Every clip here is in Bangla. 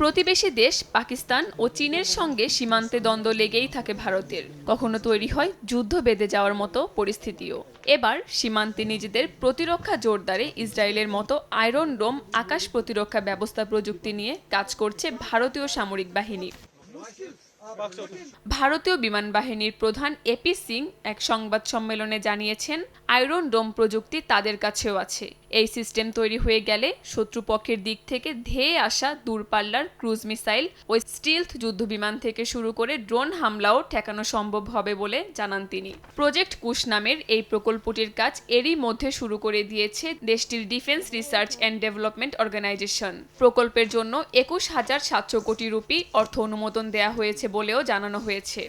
প্রতিবেশী দেশ পাকিস্তান ও চীনের সঙ্গে সীমান্তে দ্বন্দ্ব লেগেই থাকে ভারতের। কখনো তৈরি হয় যুদ্ধ বেঁধে যাওয়ার মতো পরিস্থিতিও। এবার সীমান্তে নিজেদের প্রতিরক্ষা জোরদারে ইসরায়েলের মতো আয়রন ডোম আকাশ প্রতিরক্ষা ব্যবস্থা প্রযুক্তি নিয়ে কাজ করছে ভারতীয় সামরিক বাহিনী। ভারতীয় বিমান বাহিনীর প্রধান এপি সিং এক সংবাদ সম্মেলনে জানিয়েছেন, আয়রন ডোম প্রযুক্তি তাদের কাছেও আছে। এই সিস্টেম তৈরি হয়ে গেলে শত্রুপক্ষের দিক থেকে ধেয়ে আসা দূরপাল্লার ক্রুজ মিসাইল ও স্টিলথ যুদ্ধবিমান থেকে শুরু করে ড্রোন হামলাও ঠেকানো সম্ভব হবে বলে জানান তিনি। প্রজেক্ট কুশ নামের এই প্রকল্পটির কাজ এরই মধ্যে শুরু করে দিয়েছে দেশটির defence research and development organisation. প্রকল্পের জন্য একুশ হাজার সাতশো কোটি রুপি অর্থ অনুমোদন দেওয়া হয়েছে বলেও জানানো হয়েছে।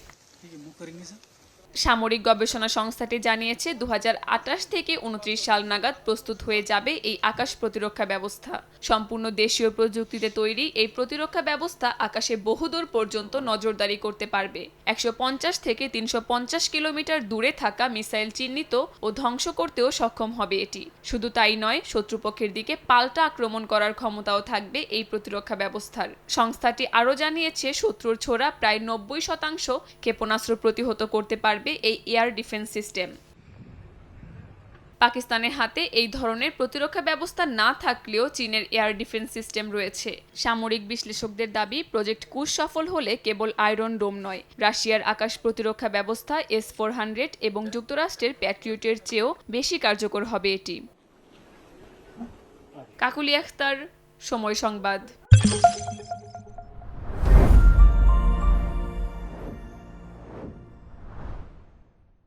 সামরিক গবেষণা সংস্থাটি জানিয়েছে দু হাজার আঠাশ থেকে উনত্রিশ সাল নাগাদ প্রস্তুত হয়ে যাবে এই আকাশ প্রতিরক্ষা ব্যবস্থা। সম্পূর্ণ দেশীয় প্রযুক্তিতে তৈরি এই প্রতিরক্ষা ব্যবস্থা আকাশে বহুদূর পর্যন্ত নজরদারি করতে পারবে। একশো পঞ্চাশ থেকে তিনশো পঞ্চাশ কিলোমিটার দূরে থাকা মিসাইল চিহ্নিত ও ধ্বংস করতেও সক্ষম হবে এটি। শুধু তাই নয়, শত্রুপক্ষের দিকে পাল্টা আক্রমণ করার ক্ষমতাও থাকবে এই প্রতিরক্ষা ব্যবস্থার। সংস্থাটি আরও জানিয়েছে, শত্রুর ছোড়া প্রায় নব্বই শতাংশ ক্ষেপণাস্ত্র প্রতিহত করতে পারবে এই এয়ার ডিফেন্স সিস্টেম। পাকিস্তানের হাতে এই ধরনের প্রতিরক্ষা ব্যবস্থা না থাকলেও চীনের এয়ার ডিফেন্স সিস্টেম রয়েছে। সামরিক বিশ্লেষকদের দাবি, প্রজেক্ট কুশ সফল হলে কেবল আয়রন ডোম নয়, রাশিয়ার আকাশ প্রতিরক্ষা ব্যবস্থা, এস ফোর হান্ড্রেড এবং যুক্তরাষ্ট্রের প্যাট্রিয়টের চেয়েও বেশি কার্যকর হবে এটি। কাকুলি আখতার সময় সংবাদ।